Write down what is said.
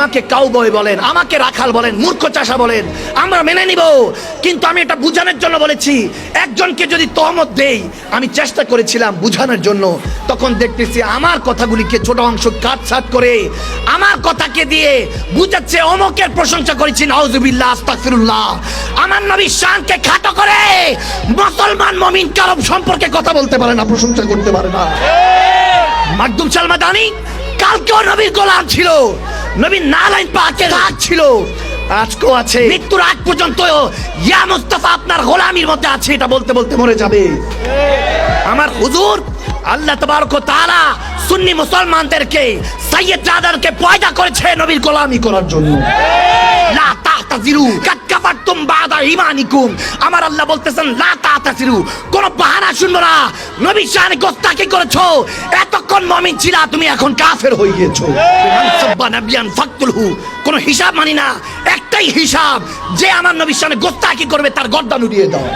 আমাকে কাউবয় বলেন আমাকে রাখাল বলেন মূর্খ চাষা বলেন আমরা মেনে নিব। কিন্তু আমি এটা বুঝানোর জন্য বলেছি একজনকে যদি তহমত দেই আমি চেষ্টা করেছিলাম বুঝানোর জন্য। তখন দেখতেছি আমার কথাগুলিকে ছোট অংশ কাটছাট করে আমার কথাকে দিয়ে বুঝাচ্ছে অমকের প্রশংসা করেছি নাউজুবিল্লাহ আস্তাগফিরুল্লাহ। আমার নবী শানকে খাটো করে মুসলমান মমিন কারব সম্পর্কে কথা বলতে পারে না প্রশংসা করতে পারে না। মাকদুম সালমাদানি কালকেও নবীর গোলাম ছিল। পাকে রাগ ছিল। আজকেও আছে। মৃত্যুর আগ পর্যন্ত ইয়া মুস্তাফা আপনার গোলামির মধ্যে আছে এটা বলতে বলতে মরে যাবে। আমার হুজুর আল্লাহ তবারক তাআলা সুন্নি মুসলমানদেরকে সাইয়্যিদ রাদারকে পয়দা করেছে নবীর গোলামি করার জন্য। লা তাহতাজিরু কাদ কাফারতুম বাদা ঈমানিকুম। আমার আল্লাহ বলতেছেন লা তাহতাজিরু কোন বাহানা শুনব না। নবী শানে গোস্তাকি করেছ। এতক্ষণ মমিন ছিলা, তুমি এখন কাফের হয়ে গিয়েছো। কোন হিসাব মানি না। একটাই হিসাব, যে আমার নবী সামনে গোস্তাকি করবে, তার গর্দান উড়িয়ে দাও।